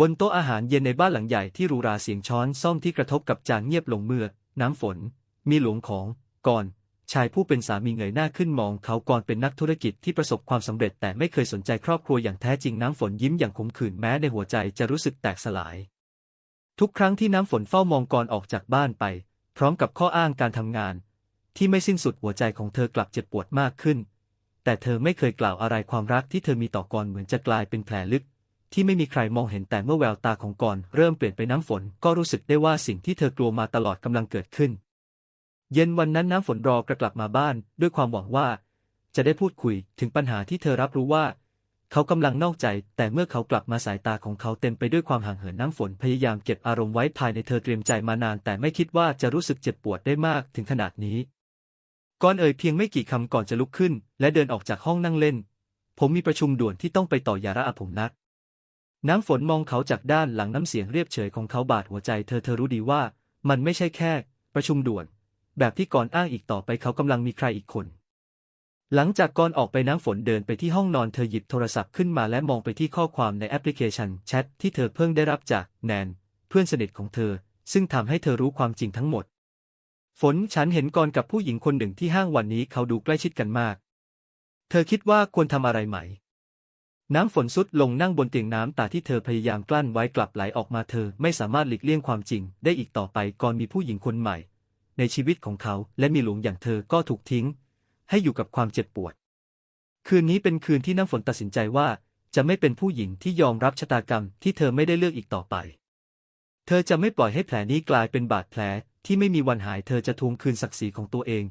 บนโต๊ะอาหารเย็นในบ้านหลังใหญ่ที่หรูหราเสียงช้อนซ่อมที่กระทบกับจานเงียบลงเมื่อ น้ำฝน มีหลวงของก่อน ชายผู้เป็นสามีเงยหน้าขึ้นมองเขาก่อนเป็นนักธุรกิจที่ประสบความสำเร็จแต่ไม่เคยสนใจครอบครัวอย่างแท้จริงน้ำฝนยิ้มอย่างขมขื่นแม้ในหัวใจจะรู้สึกแตกสลาย ทุกครั้งที่น้ำฝนเฝ้ามองกรอนออกจากบ้านไป พร้อมกับข้ออ้างการทำงาน ที่ไม่สิ้นสุดหัวใจของเธอกลับเจ็บปวดมากขึ้น แต่เธอไม่เคยกล่าวอะไรความรักที่เธอมีต่อกรเหมือนจะกลายเป็นแผลลึก ที่ไม่มีใครมองเห็นแต่เมื่อแววตาของกรเริ่มเปลี่ยนไปน้ำฝนก็รู้สึกได้ว่าสิ่งที่เธอกลัวมาตลอดกำลังเกิดขึ้น เย็นวันนั้นน้ำฝนรอกระกลับมาบ้าน ด้วยความหวังว่า จะได้พูดคุยถึงปัญหาที่เธอรับรู้ว่า เขากำลังนอกใจ แต่เมื่อเขากลับมาสายตาของเขาเต็มไปด้วยความห่างเหินน้ำฝนพยายามเก็บอารมณ์ไว้ภายในเธอเตรียมใจมานาน แต่ไม่คิดว่าจะรู้สึกเจ็บปวดได้มากถึงขนาดนี้ก่อนเอ่ยเพียงไม่กี่คำก่อนจะลุกขึ้น และเดินออกจากห้องนั่งเล่น ผมมีประชุมด่วนที่ต้องไปต่อยาระอาผมนัด น้ำฝนมองเขาจากด้านหลังน้ำเสียงเรียบเฉยของเขาบาดหัวใจเธอเธอรู้ดีว่า มันไม่ใช่แค่ ประชุมด่วน แบบที่ก่อนอ้างอีกต่อไปเขากำลังมีใครอีกคน หลังจากก่อนออกไปน้ำฝนเดินไปที่ห้องนอนเธอหยิบโทรศัพท์ขึ้นมาและมองไปที่ข้อความในแอปพลิเคชันแชทที่เธอเพิ่งได้รับจากแนน เพื่อนสนิทของเธอ ซึ่งทำให้เธอรู้ความจริงทั้งหมด ฝนฉันเห็นกรกับผู้หญิงคนหนึ่งที่ห้างวันนี้เขาดูใกล้ชิดกันมาก เธอคิดว่าควรทำอะไรไหม น้ำฝนซุดลงนั่งบนเตียงน้ำตาที่เธอพยายามกลั้นไว้กลับไหลออกมาเธอไม่สามารถหลีกเลี่ยงความจริง ได้อีกต่อไปก่อนมีผู้หญิงคนใหม่ ในชีวิตของเขาและมีหลวงอย่างเธอก็ถูกทิ้ง ให้อยู่กับความเจ็บปวด คืนนี้เป็นคืนที่น้ำฝนตัดสินใจว่า จะไม่เป็นผู้หญิงที่ยอมรับชะตากรรมที่เธอไม่ได้เลือกอีกต่อไป เธอจะไม่ปล่อยให้แผลนี้กลายเป็นบาดแผลที่ไม่มีวันหายเธอจะทวงคืนศักดิ์ศรีของตัวเอง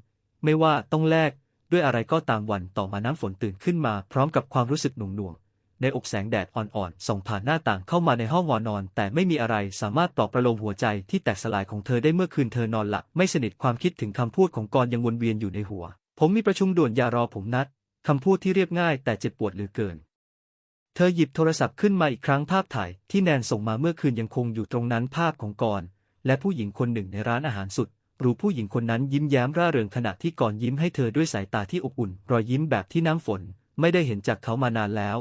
ไม่ว่าต้องแลกด้วยอะไรก็ตามวันต่อมาน้ำฝนตื่นขึ้นมาพร้อมกับความรู้สึกหน่วงๆ ในอกแสงแดดอ่อนๆ ส่องผ่านหน้าต่างเข้ามาในห้องวอนอน แต่ไม่มีอะไรสามารถปลอบประโลมหัวใจที่แตกสลายของเธอได้เมื่อคืนเธอนอนหลับไม่สนิทความคิดถึงคำพูดของกรยังวนเวียนอยู่ในหัว ผมมีประชุมด่วนอย่ารอผมนัดคำพูดที่เรียบง่ายแต่เจ็บปวดเหลือเกิน เธอหยิบโทรศัพท์ขึ้นมาอีกครั้งภาพถ่ายที่แนนส่งมาเมื่อคืนยังคงอยู่ตรงนั้นภาพของกรและผู้หญิงคนหนึ่งในร้านอาหารสุดรูผู้หญิงคนนั้นยิ้มแย้มร่าเริงขณะที่ก่อนยิ้มให้เธอด้วยสายตาที่อบอุ่น รอยยิ้มแบบที่น้ำฝน ไม่ได้เห็นจากเขามานานแล้ว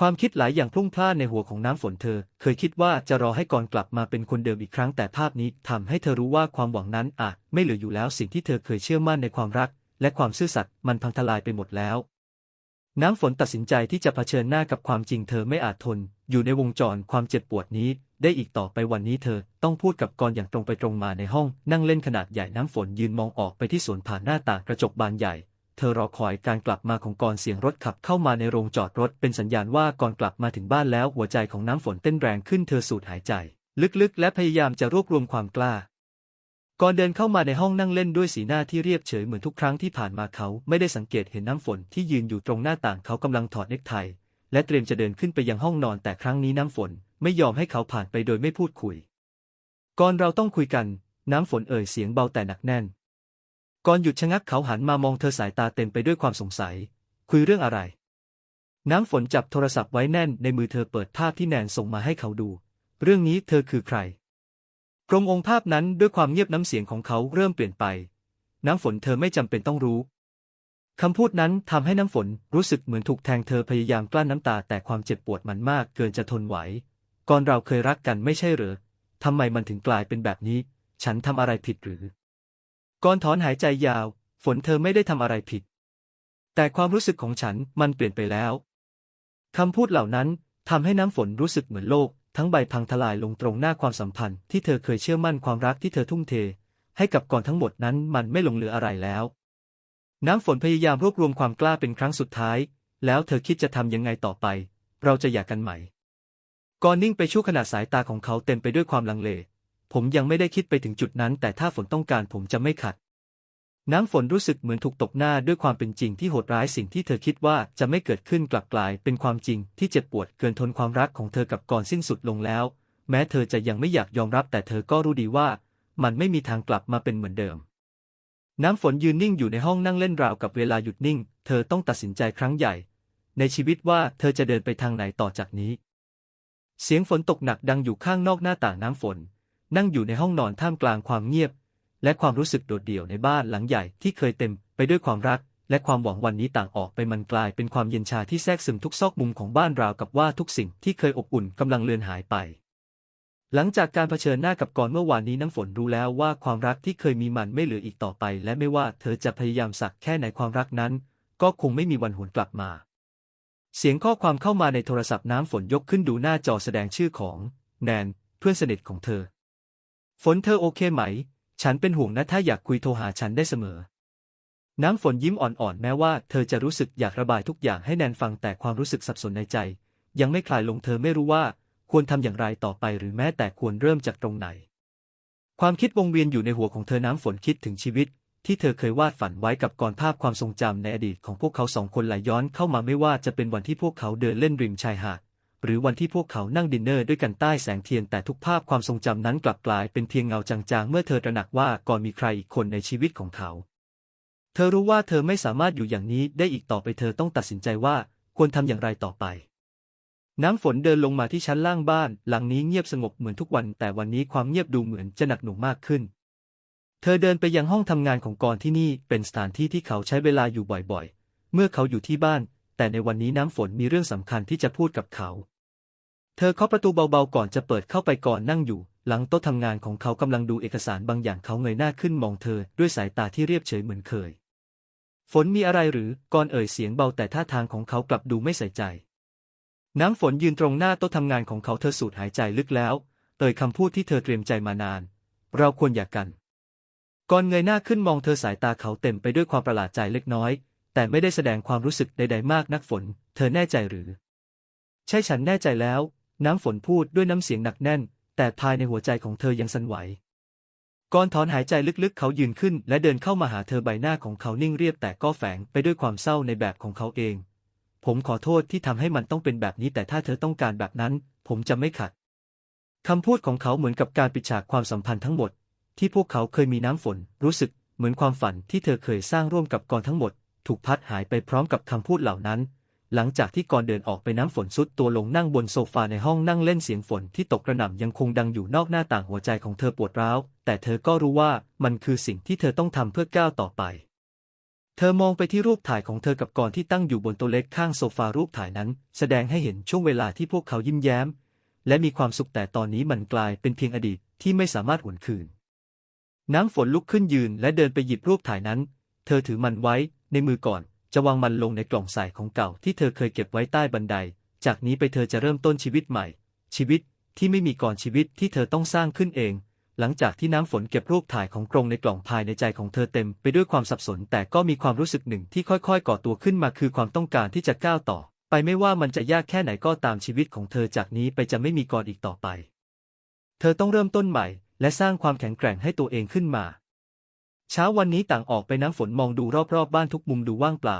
ความคิดหลายอย่างพลุ่งพล่านในหัวของน้ำฝนเธอ เคยคิดว่าจะรอให้ก่อนกลับมาเป็นคนเดิมอีกครั้งแต่ภาพนี้ทำให้เธอรู้ว่าความหวังนั้นอาจไม่เหลืออยู่แล้วสิ่งที่เธอเคยเชื่อมั่นในความรัก และความซื่อสัตย์มันพังทลายไปหมดแล้ว น้ำฝนตัดสินใจที่จะเผชิญหน้ากับความจริงเธอไม่อาจทน อยู่ในวงจรความเจ็บปวดนี้ ได้อีกต่อไปวันนี้เธอต้องพูดกับกรอย่างตรงไปตรงมาในห้อง นั่งเล่นขนาดใหญ่น้ำฝนยืนมองออกไปที่สวนผ่านหน้าต่างกระจกบานใหญ่ เธอรอคอยการกลับมาของกรเสียงรถขับเข้ามาในโรงจอดรถเป็นสัญญาณว่ากรกลับมาถึงบ้านแล้วหัวใจของน้ำฝนเต้นแรงขึ้นเธอสูดหายใจ ลึกๆ และพยายามจะรวบรวมความกล้าก่อนเดินเข้ามาในห้องนั่งเล่นด้วยสีหน้าที่เรียบเฉยเหมือนทุกครั้งที่ผ่านมาเขาไม่ได้สังเกตเห็นน้ำฝนที่ยืนอยู่ตรงหน้าต่างเขากำลังถอดเนคไทและเตรียมจะเดินขึ้นไปยังห้องนอนแต่ครั้งนี้น้ำฝนไม่ยอมให้เขาผ่านไปโดยไม่พูดคุย ก่อนเราต้องคุยกัน น้ำฝนเอ่ยเสียงเบาแต่หนักแน่น ก่อนหยุดชะงักเขาหันมามองเธอสายตาเต็มไปด้วยความสงสัย คุยเรื่องอะไร น้ำฝนจับโทรศัพท์ไว้แน่นในมือเธอเปิดภาพที่แนนส่งมาให้เขาดู เรื่องนี้เธอคือใคร กรมองค์ภาพนั้นด้วยความเงียบน้ำเสียงของเขาเริ่มเปลี่ยนไป น้ำฝนเธอไม่จำเป็นต้องรู้คำพูดนั้นทำให้น้ำฝนรู้สึกเหมือนถูกแทงเธอพยายามกลั้นน้ำตาแต่ความเจ็บปวดมันมากเกินจะทนไหว ก่อนเราเคยรักกันไม่ใช่หรือทำไมมันถึงกลายเป็นแบบนี้ ฉันทำอะไรผิดหรือ ก่อนถอนหายใจยาว ฝนเธอไม่ได้ทำอะไรผิด แต่ความรู้สึกของฉันมันเปลี่ยนไปแล้วคำพูดเหล่านั้นทำให้น้ำฝนรู้สึกเหมือนโลก ทั้งใบพังทลายลงตรงหน้าความสัมพันธ์ที่เธอเคยเชื่อมั่นความรักที่เธอทุ่มเท ให้กับก่อนทั้งหมดนั้นมันไม่หลงเหลืออะไรแล้ว น้ำฝนพยายามรวบรวมความกล้าเป็นครั้งสุดท้าย แล้วเธอคิดจะทำยังไงต่อไป เราจะหย่ากันไหมก่อนนิ่งไปชั่วขณะสายตาของเขาเต็มไปด้วยความลังเล ผมยังไม่ได้คิดไปถึงจุดนั้น แต่ถ้าฝนต้องการผมจะไม่ขัด น้ำฝนรู้สึกเหมือนถูกตบหน้าด้วยความเป็นจริงที่โหดร้ายสิ่งที่เธอคิดว่าจะไม่เกิดขึ้นกลับกลาย เป็นความจริงที่เจ็บปวดเกินทนความรักของเธอกับก่อนสิ้นสุดลงแล้ว แม้เธอจะยังไม่อยากยอมรับแต่เธอก็รู้ดีว่า มันไม่มีทางกลับมาเป็นเหมือนเดิม น้ำฝนยืนนิ่งอยู่ในห้องนั่งเล่นราวกับเวลาหยุดนิ่ง เธอต้องตัดสินใจครั้งใหญ่ ในชีวิตว่าเธอจะเดินไปทางไหนต่อจากนี้ เสียงฝนตกหนักดังอยู่ข้างนอกหน้าต่างน้ำฝน นั่งอยู่ในห้องนอนท่ามกลางความเงียบ และความรู้สึกโดดเดี่ยวในบ้านหลังใหญ่ที่เคยเต็มไปด้วยความรัก และความหวังวันนี้ต่างออกไปมันกลายเป็นความเย็นชาที่แทรกซึมทุกซอกมุมของบ้านราวกับว่าทุกสิ่งที่เคยอบอุ่นกำลังเลือนหายไป หลังจากการเผชิญหน้ากับกรเมื่อวานนี้น้ำฝนรู้แล้วว่าความรักที่เคยมีมันไม่เหลืออีกต่อไป และไม่ว่าเธอจะพยายามสักแค่ไหนความรักนั้น ก็คงไม่มีวันหวนกลับมา เสียงข้อความเข้ามาในโทรศัพท์น้ำฝนยกขึ้นดูหน้าจอแสดงชื่อของแนนเพื่อนสนิทของเธอ ฝนเธอโอเคไหม ฉันเป็นห่วงนะถ้าอยากคุยโทรหาฉันได้เสมอ น้ำฝนยิ้มอ่อนๆ แม้ว่าเธอจะรู้สึกอยากระบายทุกอย่างให้แนนฟังแต่ความรู้สึกสับสนในใจ ยังไม่คลายลงเธอไม่รู้ว่าควรทำอย่างไรต่อไปหรือแม้แต่ควรเริ่มจากตรงไหน ความคิดวงเวียนอยู่ในหัวของเธอน้ำฝนคิดถึงชีวิต ที่เธอเคยวาดฝันไว้กับกรภาพความทรงจำในอดีตของพวกเขาสองคนไหลย้อนเข้ามาไม่ว่าจะเป็นวันที่พวกเขาเดินเล่นริมชายหาด หรือวันที่พวกเขานั่งดินเนอร์ด้วยกันใต้แสงเทียนแต่ทุกภาพความทรงจำนั้นกลับกลายเป็นเพียงเงาจางๆ เมื่อเธอตระหนักว่าก่อนมีใครอีกคนในชีวิตของเขา เธอรู้ว่าเธอไม่สามารถอยู่อย่างนี้ได้อีกต่อไปเธอต้องตัดสินใจว่าควรทำอย่างไรต่อไป น้ำฝนเดินลงมาที่ชั้นล่างบ้าน หลังนี้เงียบสงบเหมือนทุกวัน แต่วันนี้ความเงียบดูเหมือนจะหนักหน่วงมากขึ้น เธอเดินไปยังห้องทำงานของกรที่นี่เป็นสถานที่ที่เขาใช้เวลาอยู่บ่อยๆ เมื่อเขาอยู่ที่บ้าน แต่ในวันนี้น้ำฝนมีเรื่องสำคัญที่จะพูดกับเขา เธอเคาะประตูเบาๆก่อนจะเปิดเข้าไปก่อนนั่งอยู่ หลังโต๊ะทำงานของเขากำลังดูเอกสารบางอย่างเขาเงยหน้าขึ้นมองเธอด้วยสายตาที่เรียบเฉยเหมือนเคย ฝนมีอะไรหรือก่อนเอ่ยเสียงเบาแต่ท่าทางของเขากลับดูไม่ใส่ใจ น้ำฝนยืนตรงหน้าโต๊ะทำงานของเขาเธอสูดหายใจลึกแล้ว เอ่ยคำพูดที่เธอเตรียมใจมานาน เราควรอย่ากกัน ก่อนเงยหน้าขึ้นมองเธอสายตาเขาเต็มไปด้วยความประหลาดใจเล็กน้อย แต่ไม่ได้แสดงความรู้สึกใดๆมากนักฝน เธอแน่ใจหรือ ใช่ฉันแน่ใจแล้ว น้ำฝนพูดด้วยน้ำเสียงหนักแน่น แต่ภายในหัวใจของเธอยังสั่นไหว ก่อนถอนหายใจลึกๆ เขายืนขึ้น และเดินเข้ามาหาเธอใบหน้าของเขานิ่งเรียบแต่ก็แฝงไปด้วยความเศร้าในแบบของเขาเอง ผมขอโทษที่ทำให้มันต้องเป็นแบบนี้ แต่ถ้าเธอต้องการแบบนั้น ผมจะไม่ขัดคำพูดของเขาเหมือนกับการปิดฉากความสัมพันธ์ทั้งหมด ที่พวกเขาเคยมีน้ำฝน รู้สึกเหมือนความฝันที่เธอเคยสร้างร่วมกับกรทั้งหมด ถูกพัดหายไปพร้อมกับคำพูดเหล่านั้น หลังจากที่กรเดินออกไปน้ำฝนซุดตัวลงนั่งบนโซฟาในห้องนั่งเล่นเสียงฝนที่ตกกระหน่ำยังคงดังอยู่นอกหน้าต่างหัวใจของเธอปวดร้าว แต่เธอก็รู้ว่ามันคือสิ่งที่เธอต้องทำเพื่อก้าวต่อไป เธอมองไปที่รูปถ่ายของเธอกับกรที่ตั้งอยู่บนโต๊ะเล็กข้างโซฟารูปถ่ายนั้น แสดงให้เห็นช่วงเวลาที่พวกเขายิ้มแย้ม และมีความสุขแต่ตอนนี้มันกลายเป็นเพียงอดีตที่ไม่สามารถหวนคืน น้ำฝนลุกขึ้นยืนและเดินไปหยิบรูปถ่ายนั้น เธอถือมันไว้ในมือก่อน จะวางมันลงในกล่องใส่ของเก่าที่เธอเคยเก็บไว้ใต้บันได จากนี้ไปเธอจะเริ่มต้นชีวิตใหม่ ชีวิตที่ไม่มีก่อนชีวิตที่เธอต้องสร้างขึ้นเอง หลังจากที่น้ำฝนเก็บรูปถ่ายของกรงในกล่องภายในใจของเธอเต็มไปด้วยความสับสน แต่ก็มีความรู้สึกหนึ่งที่ค่อยๆ ก่อตัวขึ้นมาคือความต้องการที่จะก้าวต่อ ไปไม่ว่ามันจะยากแค่ไหนก็ตามชีวิตของเธอจากนี้ไปจะไม่มีก่อนอีกต่อไป เธอต้องเริ่มต้นใหม่ และสร้างความแข็งแกร่งให้ตัวเองขึ้นมา เช้าวันนี้ต่างออกไปน้ำฝนมองดูรอบๆบบ้านทุกมุมดูว่างเปล่า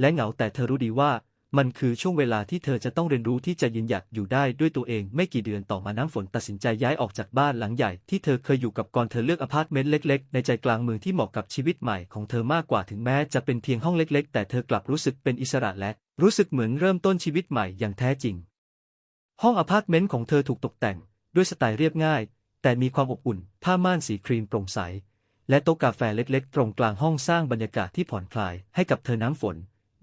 และเหงาแต่เธอรู้ดีว่า มันคือช่วงเวลาที่เธอจะต้องเรียนรู้ที่จะยืนหยัดอยู่ได้ด้วยตัวเองไม่กี่เดือนต่อมาน้ำฝนตัดสินใจย้ายออกจากบ้านหลังใหญ่ที่เธอเคยอยู่กับกรเธอเลือกอพาร์ตเมนต์เล็กๆ ในใจกลางเมืองที่เหมาะกับชีวิตใหม่ของเธอมากกว่าถึงแม้จะเป็นเพียงห้องเล็กๆ แต่เธอกลับรู้สึกเป็นอิสระและรู้สึกเหมือนเริ่มต้นชีวิตใหม่อย่างแท้จริง ห้องอพาร์ตเมนต์ของเธอถูกตกแต่ง ด้วยสไตล์เรียบง่าย แต่มีความอบอุ่นผ้าม่านสีครีมโปร่งใส และโต๊ะกาแฟเล็กๆ ตรงกลางห้องสร้างบรรยากาศที่ผ่อนคลายให้กับเธอน้ำฝน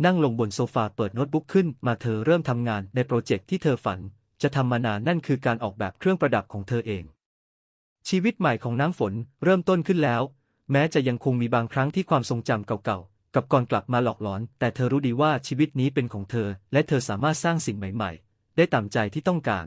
นั่งลงบนโซฟาเปิดโน้ตบุ๊กขึ้น มาเธอเริ่มทำงานในโปรเจกต์ที่เธอฝัน จะทำมานานนั่นคือการออกแบบเครื่องประดับของเธอเอง ชีวิตใหม่ของน้ำฝนเริ่มต้นขึ้นแล้ว แม้จะยังคงมีบางครั้งที่ความทรงจำเก่าๆ กับก่อนกลับมาหลอกหลอน แต่เธอรู้ดีว่าชีวิตนี้เป็นของเธอ และเธอสามารถสร้างสิ่งใหม่ ๆ ได้ตามใจที่ต้องการ